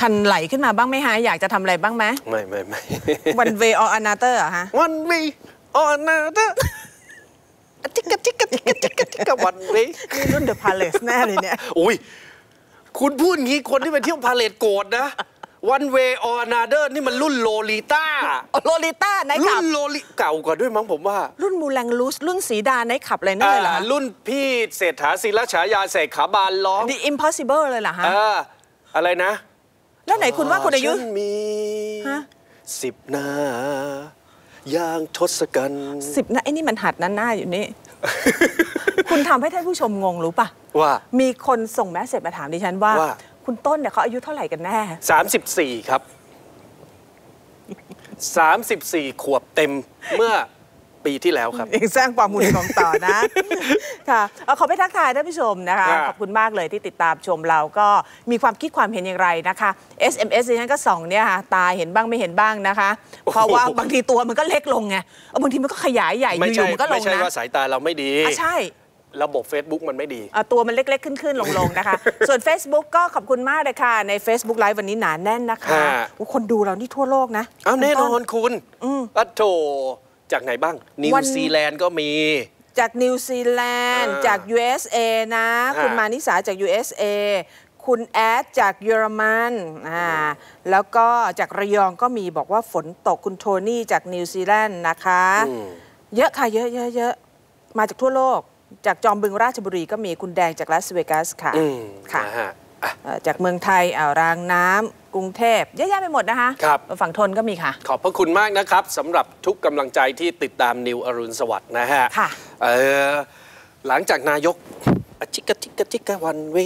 คันไหลขึ้นมาบ้างไหมฮะ อยากจะทำอะไรบ้างไหมไม่ไม่ไม่ one way or another เหรอฮะ วันวีออนนาเดจิกกะจิกกะจิกกะจิกกะจิกกะวันวีนี่รุ่น The Palace แน่เลยเนี่ย อุ้ยคุณพูดงี้คนที่ไปเที่ยวพาเลทโกรธนะวันเวออนาเดอร์นี่มันรุ่นโลลิต้าโลลิต้าไนท์ครุ่ลับนโลลิเก่ากว่าด้วยมั้งผมว่า รุ่นมูแลงลูส รุ่นสีดาไนท์คลับอะไรนั่นเลยเหรออ่ารุ่นพี่เศรษฐาศิลฉายาเสกขาบานร้อง The Impossible เลยเหรอฮะเอออะไรนะ แล้วไหนคุณว่าคุณอายุฉันมีฮะสิบหน้าอย่างทศกัณฐ์สิบนะไอ้นี่มันหัดนั้นหน้าอยู่นี่ คุณทำให้ท่านผู้ชมงงรู้ปะว่ามีคนส่งแมสเซจมาถามดิฉันว่าว่าคุณต้นเนี่ยเขาอายุเท่าไหร่กันแน่34ครับ 34 ขวบเต็มเมื่อ ปีที่แล้วครับยังสร้างความมุนของต่อนะ ค่ะเอาขอไปทักทายท่านผู้ชมนะคะครับขอบคุณมากเลยที่ติดตามชมเราก็มีความคิดความเห็นอย่างไรนะคะ SMS ดิฉันก็ส่องเนี่ยค่ะตาเห็นบ้างไม่เห็นบ้างนะคะ เพราะว่าบางทีตัวมันก็เล็กลงไงเอาบางทีมันก็ขยายใหญ่อไม่ใช่ยู่ๆมันก็ลไม่งใช่นะว่าสายตาเราไม่ดีอะใช่ระบบ Facebook มันไม่ดีอะตัวมันเล็ก ๆ ขึ้น ๆ ลง ๆ นะคะ ส่วน Facebook ก็ขอบคุณมากเลยค่ะ ใน Facebook Live วันนี้หนาแน่นนะคะฮะโอ้คนดูเรานี่ทั่วโลกนะเอาแน่นอคุณนคุณอัโถ จากไหนบ้าง นิววัน ซีแลนด์ก็มี จากนิวซีแลนด์อ่าจาก USA นะฮะคุณมานิสาจาก USA คุณแอดจากเยอรมันอ่าแล้วก็จากระยองก็มีบอกว่าฝนตกคุณโทนี่จากนิวซีแลนด์นะคะ อืม เยอะค่ะเยอะเยอะเยอะมาจากทั่วโลก จากจอมบึงราชบุรีก็มีคุณแดงจากลาสเวกัสค่ะอืมค่ะ นะฮะอะเอ่อ จากเมืองไทยอ่าวรางน้ำกรุงเทพเยอะแยะไปหมดนะคะครับฝั่งทนก็มีค่ะ ขอบพระคุณมากนะครับสำหรับทุกกำลังใจที่ติดตามนิวอรุณสวัสดิ์นะฮะค่ะเออหลังจากนายกอะจิกกะจิกกะจิกกะวันเว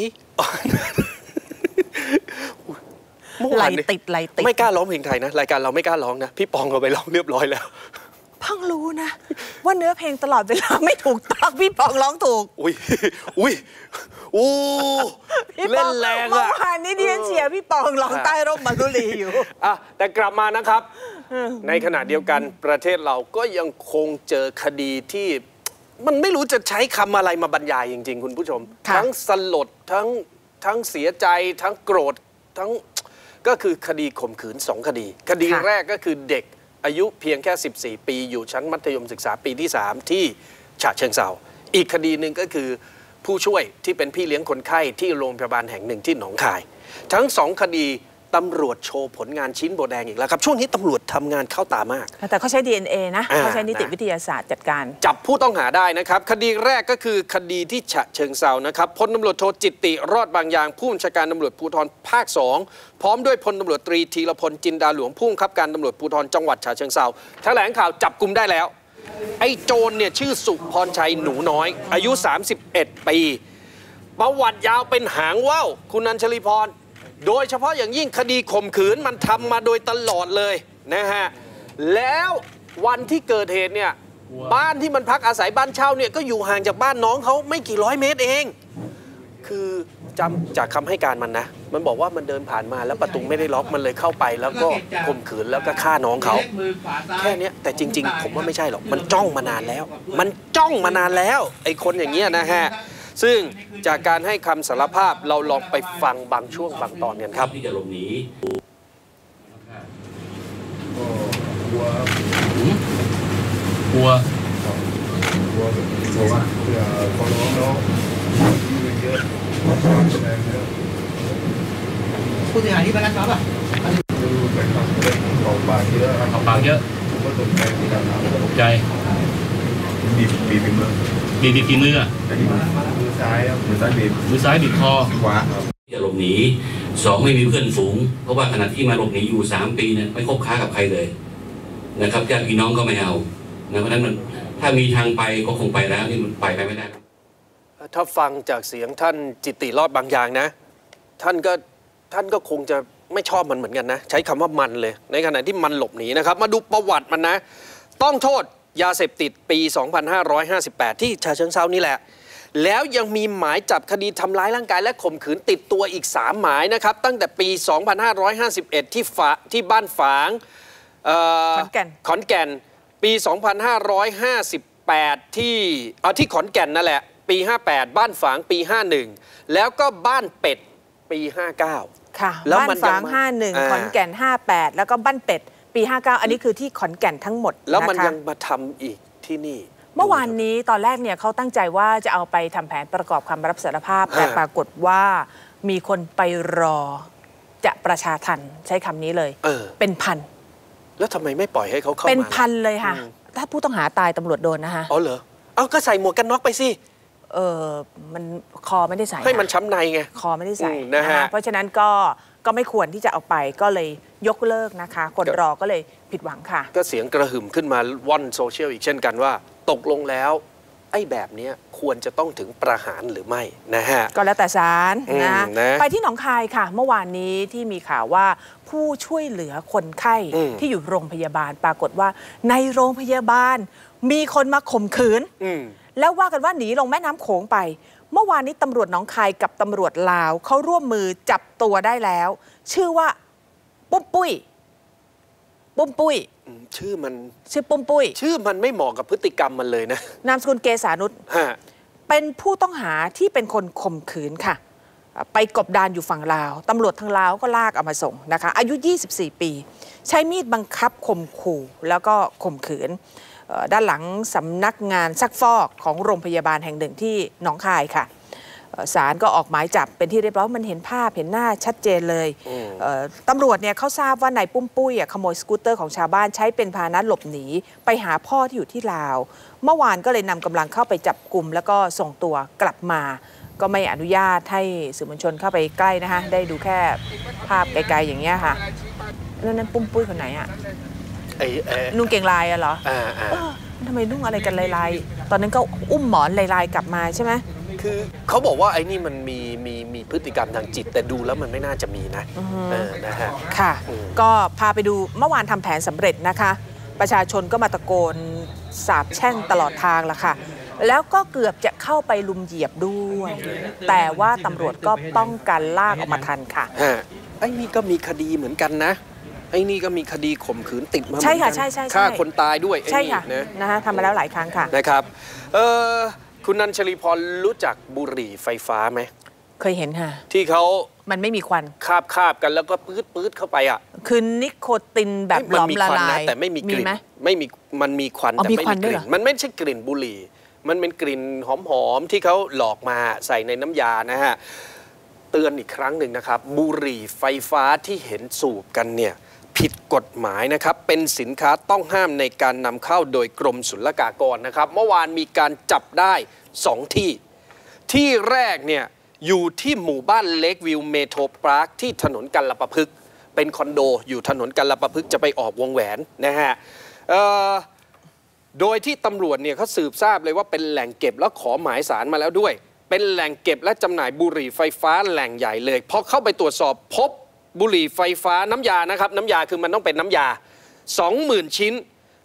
เมื่อไหลวานเนี่ยติดไหลติดไม่กล้าร้องเพลงไทยนะ รายการเราไม่กล้าร้องนะ พี่ปองเอาไปร้องเรียบร้อยแล้วเพิ่งรู้นะ ว่าเนื้อเพลงตลอดเวลาไม่ถูกต้องพี่ปองร้องถูก อุ้ยอุ้ย โอ้พี่ปเล่อนงแรงเมื่ออะวานนี้ดิฉันเชียร์พี่ปองร้องใต้ร่มมารุลีอยู่ อะแต่กลับมานะครับ ในขณะเดียวกันประเทศเราก็ยังคงเจอคดีที่ มันไม่รู้จะใช้คำอะไรมาบรรยายจริง ๆ คุณผู้ชม ค่ะ ทั้งสลดทั้งทั้งเสียใจ ทั้งโกรธทั้งก็คือคดีข่มขืนสองคดี คดีแรกก็คือเด็กอายุเพียงแค่ 14 ปี อยู่ชั้นมัธยมศึกษาปีที่ 3 ที่ฉะเชิงเซาอีกคดีหนึ่งก็คือ ผู้ช่วยที่เป็นพี่เลี้ยงคนไข้ที่โรงพยาบาลแห่งหนึ่งที่หนองคาย ทั้งสองคดีตำรวจโชว์ผลงานชิ้นโบแดงอีกแล้วครับ ช่วงนี้ตำรวจทำงานเข้าตามาก แต่เขาใช้ DNA นะอ่าเขาใช้นิติวิทยาศาสตร์จัดการ จับผู้ต้องหาได้นะครับ คดีแรกก็คือคดีที่ฉะเชิงเซานะครับพลตำรวจโทจิตติ รอดบางอย่าง ผู้บัญชาการตำรวจภูธรภาค 2 พร้อมด้วยพลตำรวจตรีธีรพลจินดาหลวงผู้บังคับการตำรวจภูธรจังหวัดฉะเชิงเซาแถลงข่าวจับกลุ่มได้แล้ว ไอ้โจรเนี่ยชื่อสุพรชัยหนูน้อย อายุ 31 ปีประวัติยาวเป็นหางว่าวคุณนันชลีพร โดยเฉพาะอย่างยิ่งคดีข่มขืนมันทำมาโดยตลอดเลยนะฮะ แล้ววันที่เกิดเหตุเนี่ย บ้านที่มันพักอาศัยบ้านเช่าเนี่ย ก็อยู่ห่างจากบ้านน้องเขาไม่กี่ร้อยเมตรเอง คือจำจากคำให้การมันนะ มันบอกว่ามันเดินผ่านมาแล้วประตูไม่ได้ล็อกมันเลยเข้าไป แล้วก็ข่มขืนแล้วก็ฆ่าน้องเขา แค่เนี้ยแต่จริง ๆ ผมว่าไม่ใช่หรอกมันจ้องมานานแล้ว มันจ้องมานานแล้ว ไอ้คนอย่างเงี้ยนะฮะซึ่งจากการให้คำสารภาพเราลองไปฟังบางช่วงบางตอนกันครับที่จะหลบหนีก็กลัวกลัวกลัวแบบกลัวว่าเผื่อเขาร้องแล้วที่มันเยอะแรงเยอะ ผู้เสียหายที่ไปรักทรัพย์อะไม่รู้แต่ครับเรื่องออกปากเยอะครับเอาปากเยอะผมก็ตกใจเหมือนกันครับตกใจบีบบีบมือบีบบีบกี่มืออะแต่ที่มือซ้ายครับมือซ้ายบีบมือซ้ายบีบคอขวาครับที่จะหลบหนีสองไม่มีเพื่อนฝูง เพราะว่าขณะที่มาหลบหนีอยู่สามปีเนี่ยไม่คบค้ากับใครเลยนะครับญาติพี่น้องก็ไม่เอานะเพราะฉะนั้นมันถ้ามีทางไปก็คงไปแล้วนี่มันไปไปไม่ได้ถ้าฟังจากเสียงท่านจิตติรอดบางอย่างนะ ท่านก็ ท่านก็คงจะไม่ชอบมันเหมือนกันนะ ใช้คำว่ามันเลย ในขณะที่มันหลบหนีนะครับ มาดูประวัติมันนะ ต้องโทษยาเสพติดปี 2558 ที่ชาเชิงเซานี่แหละ แล้วยังมีหมายจับคดีทำร้ายร่างกายและข่มขืนติดตัวอีก 3 หมายนะครับ ตั้งแต่ปี 2551 ที่ฝาที่บ้านฝางเขอนแก่นขอนแก่น ปี 2558 ที่เอาที่ขอนแก่นนั่นแหละ ปี 58 บ้านฝางปี 51 แล้วก็บ้านเป็ดปี 59 ค่ะแล้วบ้านมันฝาง ยังมาอ่า51 ขอนแก่น 58 แล้วก็บ้านเป็ด ปี 59 อันนี้คือที่ขอนแก่นทั้งหมดแล้วมันนะคะยังมาทำอีกที่นี่ เมื่อวานนี้ตอนแรกเนี่ยเขาตั้งใจว่าจะเอาไปทำแผนประกอบคำรับสารภาพ แต่อ่า ปรากฏว่ามีคนไปรอจะประชาทันใช้คำนี้เลย เออ เป็นพัน แล้วทำไมไม่ปล่อยให้เขาเข้ามา เป็นพันเลยค่ะ อืม ถ้าผู้ต้องหาตายตำรวจโดนนะคะ อ๋อเหรอ เอาก็ใส่หมวกกันน็อกไปสิ เออมันคอไม่ได้ใส่ให้มันค่ะช้ำในไงคอไม่ได้ใส่อืมนะฮะเพราะฉะนั้นก็ก็ไม่ควรที่จะเอาไปก็เลยยกเลิกนะคะคนก็รอก็เลยผิดหวังค่ะ ก็เสียงกระหึ่มขึ้นมาว่อนโซเชียลอีกเช่นกันว่า ตกลงแล้วไอ้แบบเนี้ยควรจะต้องถึงประหารหรือไม่นะฮะ ก็แล้วแต่ศาลอืมนะนะไปที่หนองคายค่ะ เมื่อวานนี้ที่มีข่าวว่าผู้ช่วยเหลือคนไข้อืมที่อยู่โรงพยาบาลปรากฏว่า ในโรงพยาบาลมีคนมาข่มขืนอืม แล้วว่ากันว่าหนีลงแม่น้ำโขงไป เมื่อวานนี้ตำรวจหนองคายกับตำรวจลาวเขาร่วมมือจับตัวได้แล้ว ชื่อว่าปุ้มปุ้ยปุ้มปุ้ยอืมชื่อมันชื่อปุ้มปุ้ย ชื่อมันไม่เหมาะกับพฤติกรรมมันเลยนะ นามสกุลเกษานุชฮะเป็นผู้ต้องหาที่เป็นคนข่มขืนค่ะ ไปกบดานอยู่ฝั่งลาวตำรวจทางลาวก็ลากเอามาส่งนะคะ อายุ 24 ปี ใช้มีดบังคับข่มขู่แล้วก็ข่มขืนเอ่อ ด้านหลังสำนักงานซักฟอกของโรงพยาบาลแห่งหนึ่งที่หนองคายค่ะเอ่อศาลก็ออกหมายจับเป็นที่เรียบร้อยมันเห็นภาพเห็นหน้าชัดเจนเลยตำรวจเนี่ยเขาทราบว่านายปุ้มปุ้ยขโมยสกูตเตอร์ของชาวบ้านใช้เป็นพาหนะหลบหนี ไปหาพ่อที่อยู่ที่ลาว เมื่อวานก็เลยนำกำลังเข้าไปจับกลุ่ม แล้วก็ส่งตัวกลับมา ก็ไม่อนุญาตให้สื่อมวลชนเข้าไปใกล้นะคะได้ดูแค่ภาพไกลๆอย่างเงี้ยค่ะนั่นนั่นปุ้มปุ้ยคนไหนอะ ไอ้ไอ้นุ่งเกงลายอะเหรออ่าอ่าเออทำไมนุ่งอะไรกันลายๆ ตอนนั้นก็อุ้มหมอนลายๆกลับมาใช่ไหมคือเขาบอกว่าไอ้นี่มันมีมีมีพฤติกรรมทางจิตแต่ดูแล้วมันไม่น่าจะมีนะเออนะฮะค่ะอืมก็พาไปดูเมื่อวานทำแผนสำเร็จนะคะ ประชาชนก็มาตะโกนสาบแช่งตลอดทางละค่ะ แล้วก็เกือบจะเข้าไปลุมเหยียบด้วย แต่ว่าตำรวจก็ป้องกันลากออกมาทันค่ะฮะไอ้นี่ก็มีคดีเหมือนกันนะ ไอ้นี่ก็มีคดีข่มขืนติดมาใช่ค่ะเหมือนกันใช่ใช่ใช่ฆ่าคนตายด้วยไอ้ใช่นี่ค่ะนะนะคะทำมาแล้วหลายครั้งค่ะนะครับเออคุณนันชลีพรรู้จักบุหรี่ไฟฟ้าไหมเคยเห็นค่ะ ที่เขามันไม่มีควันคาบคาบกันแล้วก็ปื๊ดปื๊ดเข้าไปอะ คือนิโคตินแบบเอ้ยหลอมมีละควันลานะยแต่ไม่มีกลิ่นไหมไม่มีมันมีควันอ๋อแต่มีไม่ควัมีนกด้วยลิ่เหรนอมันไม่ใช่กลิ่นบุหรี่ มันเป็นกลิ่นหอมๆที่เขาหลอกมาใส่ในน้ำยานะฮะเตือนอีกครั้งหนึ่งนะครับ บุหรี่ไฟฟ้าที่เห็นสูบกันเนี่ย ผิดกฎหมายนะครับ เป็นสินค้าต้องห้ามในการนำเข้าโดยกรมศุลกากรนะครับ เมื่อวานมีการจับได้ 2 ที่ ที่แรกเนี่ยอยู่ที่หมู่บ้านเล็กวิวเมโทรพาร์คที่ถนนกัลปะพฤกเป็นคอนโดอยู่ถนนกัลปะพฤกจะไปออกวงแหวนนะฮะโดยที่ตำรวจเนี่ยเขาสืบทราบเลยว่าเป็นแหล่งเก็บแล้วขอหมายสารมาแล้วด้วย เป็นแหล่งเก็บและจำหน่ายบุหรี่ไฟฟ้าแหล่งใหญ่เลยพอเข้าไปตรวจสอบพบ บุหรี่ไฟฟ้าน้ำยานะครับ น้ำยาคือมันต้องเป็นน้ำยา 20,000 ชิ้น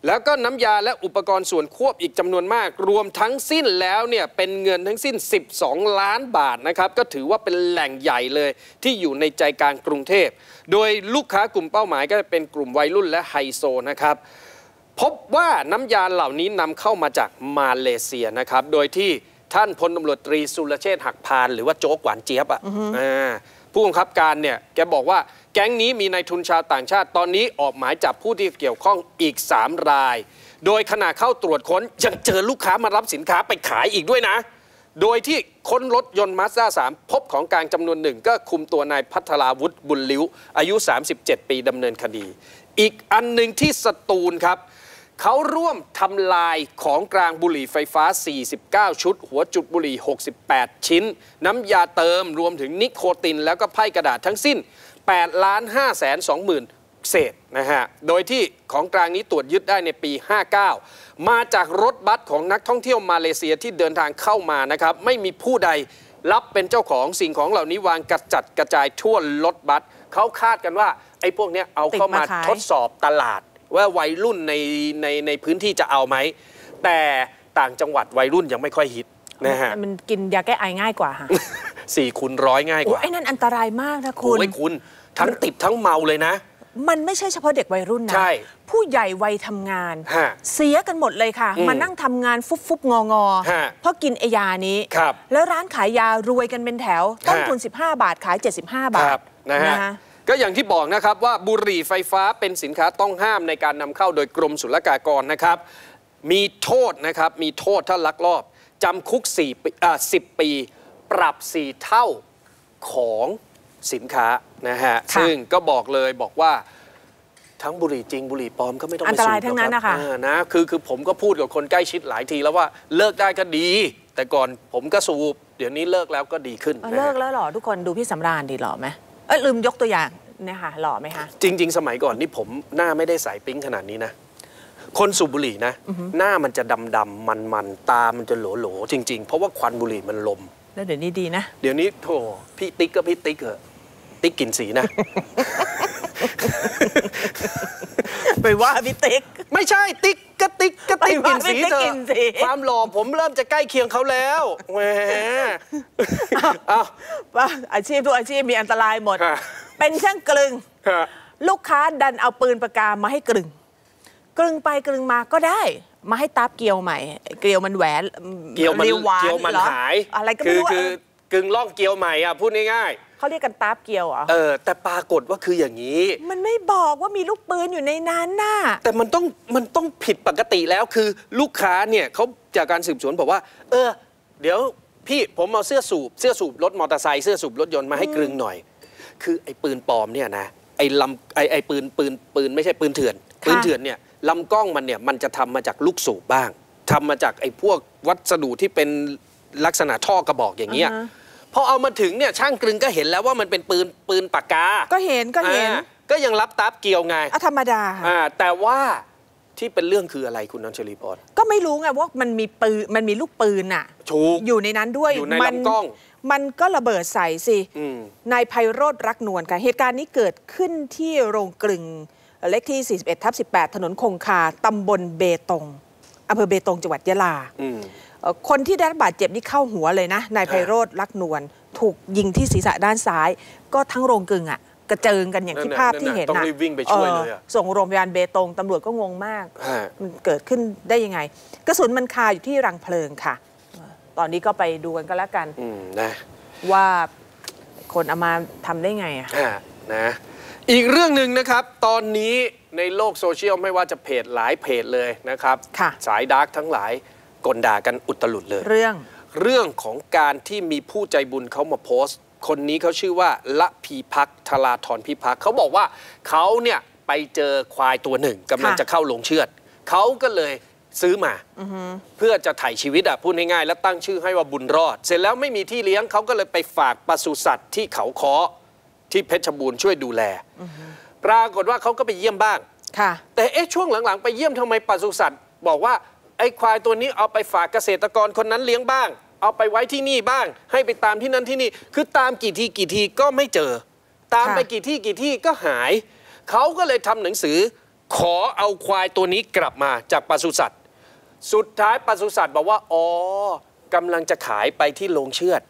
แล้วก็น้ำยาและอุปกรณ์ส่วนควบอีกจำนวนมาก รวมทั้งสิ้นแล้วเนี่ยเป็นเงินทั้งสิ้น 12 ล้านบาทนะครับก็ถือว่าเป็นแหล่งใหญ่เลยที่อยู่ในใจกลางกรุงเทพ โดยลูกค้ากลุ่มเป้าหมายก็เป็นกลุ่มวัยรุ่นและไฮโซนะครับพบว่าน้ำยาเหล่านี้นำเข้ามาจากมาเลเซียนะครับ โดยที่ท่านพลตำรวจตรีสุรเชษฐ์หักพาน หรือว่าโจ๊กหวานเจี๊ยบอะอ่า ผู้บังคับการเนี่ยแกบอกว่าแก๊งนี้มีนายทุนชาวต่างชาติตอนนี้ออกหมายจับผู้ที่เกี่ยวข้องอีก 3 ราย โดยขณะเข้าตรวจค้นยังเจอลูกค้ามารับสินค้าไปขายอีกด้วยนะ โดยที่ค้นรถยนต์มาสด้า3พบของกลางจำนวนหนึ่งก็คุมตัวนายพัทราวุฒิบุญลิ้ว อายุ 37 ปีดำเนินคดี อีกอันหนึ่งที่สตูลครับ เขาร่วมทำลายของกลางบุหรี่ไฟฟ้า 49 ชุด หัวจุดบุหรี่ 68 ชิ้น น้ำยาเติมรวมถึงนิโคติน แล้วก็ไพ่กระดาษทั้งสิ้น8ล้าน5แสน2หมื่นเศษนะฮะ โดยที่ของกลางนี้ตรวจยึดได้ในปี 59 มาจากรถบัสของนักท่องเที่ยวมาเลเซียที่เดินทางเข้ามานะครับ ไม่มีผู้ใดรับเป็นเจ้าของสิ่งของเหล่านี้วางกระจัดกระจายทั่วรถบัสเขาคาดกันว่าไอ้พวกเนี้ยเอาเข้ามาติดมาขายทดสอบตลาด ว่าวัยรุ่นในในในพื้นที่จะเอาไหม แต่ต่างจังหวัดวัยรุ่นยังไม่ค่อยฮิตนะฮะมันกินยาแก้ไอง่ายกว่าค่ะสี่คูณร้อยง่ายกโอ้ว่าไอ้นั่นอันตรายมากนะคุโอ้ณยคุณ ทั้งติดทั้งเมาเลยนะ มันไม่ใช่เฉพาะเด็กวัยรุ่นนะใช่ผู้ใหญ่วัยทำงานฮะเสียกันหมดเลยค่ะอืมมานั่งทำงานฟุบฟุบงองอฮะเพราะกินไอยานี้ครับแล้วร้านขายยารวยกันเป็นแถว ต้นฮะทุน 15 บาทขาย 75 บาครัทบนะฮะนะคะ ก็อย่างที่บอกนะครับว่าบุหรี่ไฟฟ้าเป็นสินค้าต้องห้ามในการนำเข้าโดยกรมศุลกากรนะครับ มีโทษนะครับ มีโทษถ้าลักลอบจำคุก4ปีอ่า10ปี ปรับ 4 เท่าของสินค้านะฮะค่ะซึ่งก็บอกเลยบอกว่าทั้งบุหรี่จริงบุหรี่ปลอมก็ไม่ต้องไปอันตรายสูบหกทั้งนั้นรับนะคะอ่านะคือคือผมก็พูดกับคนใกล้ชิดหลายทีแล้วว่าเลิกได้ก็ดี แต่ก่อนผมก็สูบ เดี๋ยวนี้เลิกแล้วก็ดีขึ้นเออนะฮะเลิกแล้วเหรอทุกคนดูพี่สำราญดีหล่อไหม เอ้ยลืมยกตัวอย่างเนี่ยค่ะหล่อไหมคะ จริง ๆ สมัยก่อนนี่ผมหน้าไม่ได้ใสปิ๊งขนาดนี้นะ คนสูบบุหรี่นะ หน้ามันจะดำดำมันมันๆตามันจะโหลโหลๆจริง ๆ เพราะว่าควันบุหรี่มันลม แล้วเดี๋ยวนี้ดีนะ เดี๋ยวนี้โถพี่ติ๊กก็พี่ติ๊กเหอะติ๊กกลินสีนะ ไปว่าพี่ติ๊ก ไม่ใช่ติ๊กก็ติ๊กก็ติ๊กไปกลิว่านสีพี่ติ๊กเถกลิ่อะนสี ความหล่อผมเริ่มจะใกล้เคียงเขาแล้วแหมเอาว่าอาชีพทุกอาชีพมีอันตรายหมด ฮะ เป็นช่างกลึง ฮะ ลูกค้าดันเอาปืนปากกามาให้กลึง กลึงไปกลึงมาก็ได้ มาให้ตับเกลียวใหม่ เกลียวมันแหวนเกียวมันรีหวานเกียวมันเหรอหาย อะไรก็คืไม่อรู้คืออะกึ่งล่องเกียวใหม่อะพูดง่าย เขาเรียกกันตับเกลียวเหรอๆเออ แต่ปรากฏว่าคืออย่างนี้ มันไม่บอกว่ามีลูกปืนอยู่ในนั้นน่ะแต่มันต้องมันต้องผิดปกติแล้วคือลูกค้าเนี่ยเขาจากการสืบสวนบอกว่า เออ เดี๋ยวพี่ผมเอาเสื้อสูบเสื้อสูบรถมอเตอร์ไซค์เสื้อสูบรถยนต์มาให้กลึงหน่อย คือไอ้ปืนปลอมเนี่ยนะไอ้ลำไอ้ไอ้ปืนปืนปืนไม่ใช่ปืนเถื่อนค่ะปืนเถื่อนเนี่ยลำกล้องมันเนี่ยมันจะทำมาจากลูกสูบบ้างทำมาจากไอ้พวกวัสดุที่เป็นลักษณะท่อกระบอกอย่างเงี้ยอ่าฮะพ อเอามาถึงเนี่ยช่างกลึงก็เห็นแล้วว่ามันเป็นปืนปืนปากกา ก็เห็นก็เห็นอ่าก็ยังรับตับเกี่ยวไงอะธรรมดาอ่าแต่ว่าที่เป็นเรื่องคืออะไรคุณนันชลีพรก็ไม่รู้ไงว่ามันมีปืนมันมีลูกปืนน่ะถูกอยู่ในนั้นด้วยอยู่ในมัลำกล้อง มันก็ระเบิดใส่สิอืมนายไพโรธรักนวลค่ะเหตุการณ์นี้เกิดขึ้นที่โรงกลึงเลขที่ 41ทับ18 ถนนคงคาตำบลเบตงอำเภอเบตงจังหวัดยะลาอืมเอ่อ คนที่ได้รับบาดเจ็บนี่เข้าหัวเลยนะนายไพโรธรักนวลถูกยิงที่ศีรษะด้านซ้าย ก็ทั้งโรงกลึงอะกระเจิงกันอย่างที่นั่นน่ะภาพที่เห็นนั่นน่ะต้องรีบวิ่งไปช่วยเลยอะส่งโรงพยาบาลเบตงตำรวจก็งงมากฮะมันเกิดขึ้นได้ยังไง กระสุนมันคาอยู่ที่รังเพลิงค่ะเอ่อตอนนี้ก็ไปดูกันก็แล้วกันอืมนะว่าคนเอามาทำได้ไงอะอ่านะอีกเรื่องหนึ่งนะครับ ตอนนี้ในโลกโซเชียลไม่ว่าจะเพจหลายเพจเลยนะครับค่ะสายดาร์กทั้งหลาย กลด่ากันอุตลุดเลย เรื่อง เรื่องของการที่มีผู้ใจบุญเขามาโพสต์ คนนี้เขาชื่อว่าละพีพักทลาธรพิพักษ์เขาบอกว่าเขาเนี่ยไปเจอควายตัวหนึ่งกำลังค่ะจะเข้าลงเชือดเขาก็เลยซื้อมาเพื่อจะถ่ายชีวิตอะพูดง่ายๆแล้วตั้งชื่อให้ว่าบุญรอด เสร็จแล้วไม่มีที่เลี้ยงเขาก็เลยไปฝากปศุสัตว์ที่เขาเคาะที่เพชรบูรณ์ช่วยดูแลปรากฏว่าเขาก็ไปเยี่ยมบ้าง ค่ะ แต่เอ๊ะช่วงหลังๆ ไปเยี่ยมทำไมปศุสัตว์ บอกว่า ไอ้ควายตัวนี้เอาไปฝากเกษตรกรคนนั้นเลี้ยงบ้าง เอาไปไว้ที่นี่บ้าง ให้ไปตามที่นั่นที่นี่ คือตามกี่ทีกี่ทีก็ไม่เจอ ตามไปค่ะกี่ที่กี่ที่ก็หาย เขาก็เลยทำหนังสือ ขอเอาควายตัวนี้กลับมาจากปศุสัตว์ สุดท้ายปศุสัตว์บอกว่าอ๋อกำลังจะขายไปที่โรงเชือด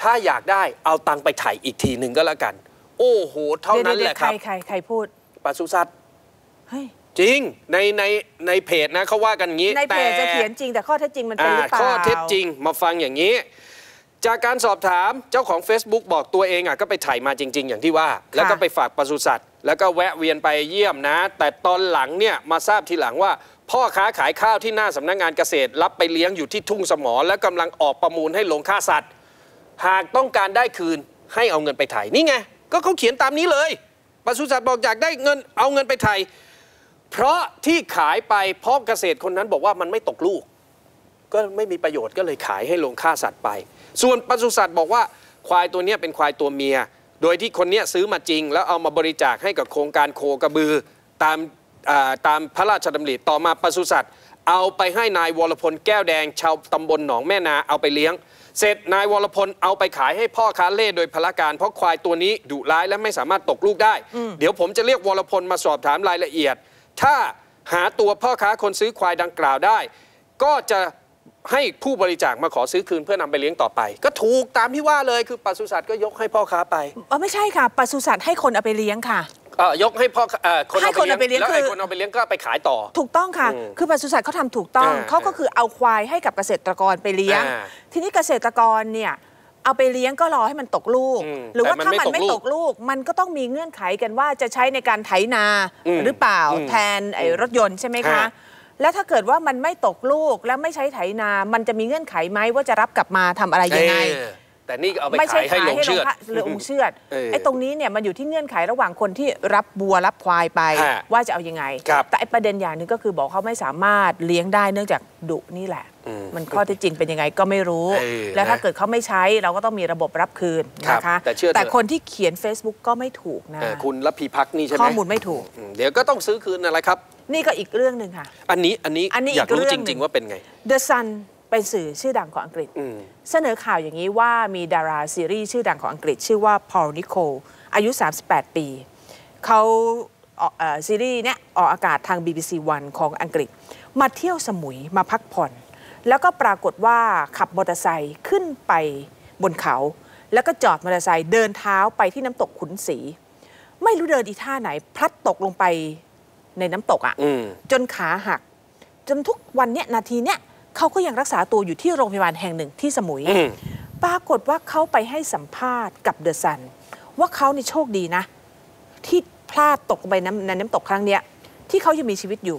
ถ้าอยากได้เอาตังค์ไปถ่ายอีกทีหนึ่งก็แล้วกัน โอ้โห เท่านั้นแหละดี๋ยวๆๆครับใครใครใครพูดปศุสัตว์เฮ้ย จริงในในในเพจนะเขาว่ากันงี้ในเพจแต่จะเขียนจริงแต่ข้อเท็จจริงมันเป็นอ่าหรือเปล่าข้อเท็จจริงมาฟังอย่างนี้ จากการสอบถามเจ้าของ Facebook บอกตัวเองอะก็ไปถ่ายมาจริง ๆ อย่างที่ว่า แล้วก็ไปฝากปศุสัตว์ แล้วก็แวะเวียนไปเยี่ยมนะ แต่ตอนหลังเนี่ยมาทราบทีหลังว่า พ่อค้าขายข้าวที่หน้าสำนักงานเกษตร รับไปเลี้ยงอยู่ที่ทุ่งสมอและกำลังออกประมูลให้ลงค่าสัตว์ หากต้องการได้คืนให้เอาเงินไปไถ่นี่ไงก็เขาเขียนตามนี้เลยปศุสัตว์บอกอยากได้เงินเอาเงินไปไถ่ เพราะที่ขายไปเพ่อเกษตรคนนั้นบอกว่ามันไม่ตกลูก ก็ไม่มีประโยชน์ก็เลยขายให้ลงค่าสัตว์ไป ส่วนปศุสัตว์บอกว่าควายตัวเนี้ยเป็นควายตัวเมีย โดยที่คนเนี้ยซื้อมาจริง แล้วเอามาบริจาคให้กับโครงการโคกระบือตามอ่าตามพระราชดำริต่อมาปศุสัตว์เอาไปให้นายวรพลแก้วแดง ชาวตำบลหนองแม่นาเอาไปเลี้ยง เสร็จนายวรพลเอาไปขายให้พ่อค้าเล่โดยพละการ เพราะควายตัวนี้ดุร้ายและไม่สามารถตกลูกได้ เดี๋ยวผมจะเรียกวรพลมาสอบถามรายละเอียด ถ้าหาตัวพ่อค้าคนซื้อควายดังกล่าวได้ ก็จะให้ผู้บริจาคมาขอซื้อคืนเพื่อนำไปเลี้ยงต่อไป ก็ถูกตามที่ว่าเลยคือปศุสัตว์ก็ยกให้พ่อค้าไปอ๋อไม่ใช่ค่ะปศุสัตว์ให้คนเอาไปเลี้ยงค่ะเอ่อยกให้พ่อเอ่อคนให้คนเอาไปเลี้ยงแล้วคือไอ้คนเอาไปเลี้ยงก็ไปขายต่อ ถูกต้องค่ะอืมคือปศุสัตว์เขาทำถูกต้องอ่าเขาก็คือเอาควายให้กับเกษตรกรไปเลี้ยงอ่าทีนี้เกษตรกรเนี่ย เอาไปเลี้ยงก็รอให้มันตกลูกอืมหรือว่าแต่มันถ้าไม่มันไม่ตตกกลูลูกกมันก็ต้องมีเงื่อนไขกันว่าจะใช้ในการไถนาอืมหรือเปล่าอืมแทนไอ้รถยนต์ใช่ไหมฮะคะ แล้วถ้าเกิดว่ามันไม่ตกลูกแล้วไม่ใช้ไถนา มันจะมีเงื่อนไขไหมว่าจะรับกลับมาทำอะไรยังไงเออแต่นี่ก็เอาไปไม่ใช่ขายให้ขายลงให้ลเชืงอดพระหรือองค์เชือดเออไอ้ตรงนี้เนี่ยมันอยู่ที่เงื่อนไขระหว่างคนที่รับบัวรับควายไปฮะว่าจะเอายังไงครับแต่ไอ้ประเด็นอย่างหนึ่งก็คือบอกเขาไม่สามารถเลี้ยงได้เนื่องจากดุนี่แหละอื มมันข้อเที่จริงเป็นยังไงก็ไม่รู้เออแล้วถ้านะเกิดเขาไม่ใช้เราก็ต้องมีระบบรับคืนครับนะคะแต่เชื่อเถอะคนที่เขียน Facebook ก็ไม่ถูกนะเออคุณรับพีพักนี่ใช่ไหมข้อมูลไม่ถูกอืมเดี๋ยวก็ต้องซื้อคืนอะไรครับ นี่ก็อีกเรื่องหนึ่งค่ะ อันนี้อันนี้อันนี้อยากอีกรู้เรื่จองหนึ่ริงงๆ ว่าเป็นไง The Sun เป็นสื่อชื่อดังของอังกฤษอืมเสนอข่าวอย่างนี้ว่ามีดาราซีรีส์ชื่อดังของอังกฤษ ชื่อว่าพอลนิโคลอายุ 38 ปีเขาออกเอ่อซีรีส์เนี้ยออกอากาศทาง BBC One ของอังกฤษ มาเที่ยวสมุยมาพักผ่อน แล้วก็ปรากฏว่าขับมอเตอร์ไซค์ขึ้นไปบนเขา แล้วก็จอดมอเตอร์ไซค์เดินเท้าไปที่น้ำตกขุนศรีไม่รู้เดินอีท่าไหน พลัดตกลงไปในน้ำตกอะ่ะอืมจนขาหัก จนทุกวันเนี้ยนาทีเนี้ยเขาก็ยังรักษาตัวอยู่ที่โรงพยาบาลแห่งหนึ่งที่สมุยอืมปรากฏว่าเขาไปให้สัมภาษณ์กับเดอะซัน ว่าเขานี่โชคดีนะ ที่พลาดตกลงไปน้ำในน้ำตกครั้งเนี้ยที่เขายังมีชีวิตอยู่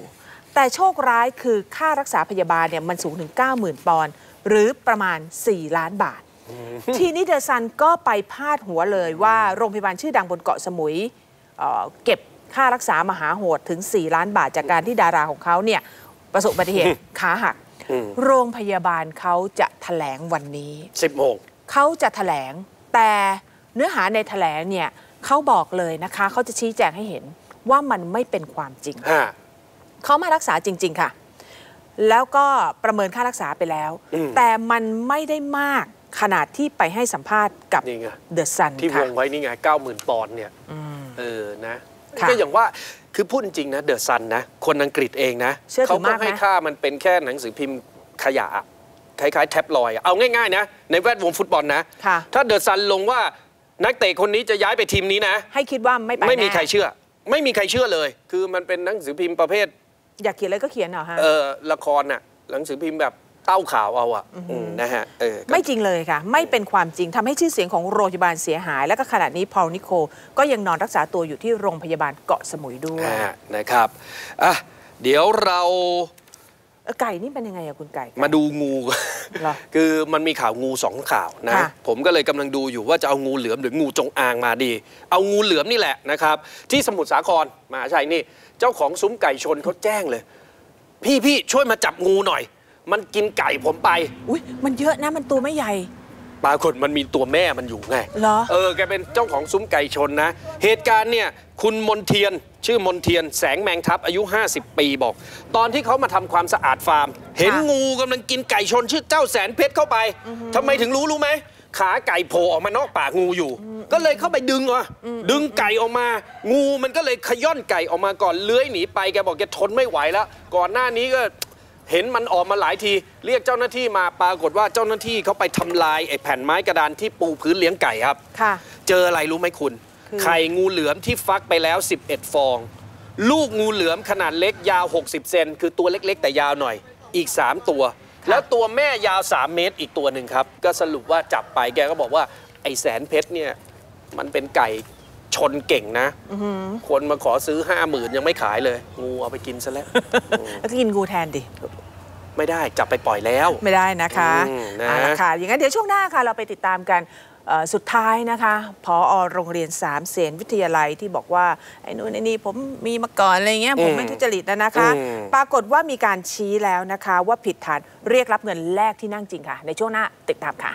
แต่โชคร้ายคือค่ารักษาพยาบาลเนี่ยมันสูงถึง 90,000 ปอนด์หรือประมาณ 4 ล้านบาท ทีนี้เดอะซันก็ไปพาดหัวเลยว่าโรงพยาบาลชื่อดังบนเกาะสมุยเอ่อเก็บค่ารักษามหาโหดถึง 4 ล้านบาทจากการที่ดาราของเขาเนี่ยประสบอุบัติเหตุขาหักอืมโรงพยาบาลเขาจะแถลงวันนี้สิบโมงเขาจะแถลง แต่เนื้อหาในแถลงเนี่ยเขาบอกเลยนะคะเขาจะชี้แจงให้เห็นว่ามันไม่เป็นความจริงฮะ เขามารักษาจริง ๆ ค่ะ แล้วก็ประเมินค่ารักษาไปแล้วอืมแต่มันไม่ได้มากขนาดที่ไปให้สัมภาษณ์กับนี่ไงเดอะซันที่วค่ะงไว้นี่ไงเก้าหมื่นปอนด์เนี่ยอืมเออนะค่ะก็อย่างว่าคือพูดจริงนะเดอะซันนะ คนอังกฤษเองนะเชื่อถืเขาอก็มากไหมให้ค่ามันเป็นแค่หนังสือพิมพ์ขยะคล้ายๆแท็บลอยด์อะเอาง่ายๆนะ ในแวดวงฟุตบอลนะค่ะถ้าเดอะซันลงว่านักเตะคนนี้จะย้ายไปทีมนี้นะ ให้คิดว่าไม่ไปไม่มีแน่ใครเชื่อ ไม่มีใครเชื่อเลย คือมันเป็นหนังสือพิมพ์ประเภท อยากเขียนอะไรก็เขียนเหรอฮะ เออละครน่ะหนังสือพิมพ์แบบเต้าข่าวเอาอะอืมนะฮะเออก็ ไม่จริงเลยค่ะ ไม่เป็นความจริงทำให้ชื่อเสียงของโรงพยาบาลเสียหาย แล้วก็ขณะนี้พอลนิโคลก็ยังนอนรักษาตัวอยู่ที่โรงพยาบาลเกาะสมุยด้วย อ่านะครับอะเดี๋ยวเราเออไก่นี่เป็นยังไงอะคุณไก่ มาดูงูเหรอคือมันมีข่าวงูสองข่าวนะ ค่ะ ผมก็เลยกำลังดูอยู่ว่าจะเอางูเหลือมหรืองูจงอางมาดี เอางูเหลือมนี่แหละนะครับ ที่สมุทรสาครมหาชัยนี่ เจ้าของซุ้มไก่ชนเขาแจ้งเลย พี่พี่ช่วยมาจับงูหน่อย มันกินไก่ผมไป อุ้ยมันเยอะนะมันตัวไม่ใหญ่ ปรากฏมันมีตัวแม่มันอยู่ไงเหรอ เออแกเป็นเจ้าของซุ้มไก่ชนนะ เหตุการณ์เนี่ยคุณมนเทียน ชื่อมนเทียน แสงแมงทับอายุ 50 ปีบอก ตอนที่เขามาทำความสะอาดฟาร์ม เห็นงูกำลังกินไก่ชนชื่อเจ้าแสนเพชรเข้าไปทำไมถึงรู้รู้ไหม ขาไก่โผล่ออกมานอกปากงูอยู่ ก็เลยเข้าไปดึงอะดึงไก่ออกมา งูมันก็เลยขย่อนไก่ออกมาก่อนเลื้อยหนีไปแกบอกแกทนไม่ไหวแล้ว ก่อนหน้านี้ก็เห็นมันออกมาหลายที เรียกเจ้าหน้าที่มาปรากฏว่าเจ้าหน้าที่เขาไปทำลายไอ้แผ่นไม้กระดานที่ปูพื้นเลี้ยงไก่ครับค่ะเจออะไรรู้ไหมคุณคือไข่งูเหลือมที่ฟักไปแล้ว 11 ฟอง ลูกงูเหลือมขนาดเล็กยาว 60 เซนคือตัวเล็กๆ แต่ยาวหน่อย อีก 3 ตัว แล้วตัวแม่ยาว 3 เมตรอีกตัวหนึ่งครับ ก็สรุปว่าจับไปแกก็บอกว่าไอ้แสนเพชรเนี่ย มันเป็นไก่ชนเก่งนะคนมาขอซื้อ5 0,000ยังไม่ขายเลย งูเอาไปกินซะแล้วแล้วก็กินงูแทนดิ ไม่ได้จับไปปล่อยแล้ว ไม่ได้นะคะอืมนะเอาละค่ะอย่างนั้นเดี๋ยวช่วงหน้าค่ะ เราไปติดตามกันเอ่อ สุดท้ายนะคะพอโรงเรียนสามเสนวิทยาลัยที่บอกว่าไอ้นู่นไอ้นี่ผมมีมาก่อนอะไรเงี้ยผมไม่ทุจริตนะนะคะอืมปรากฏว่ามีการชี้แล้วนะคะ ว่าผิดฐานเรียกรับเงินแลกที่นั่งจริงค่ะ ในช่วงหน้าติดตามค่ะ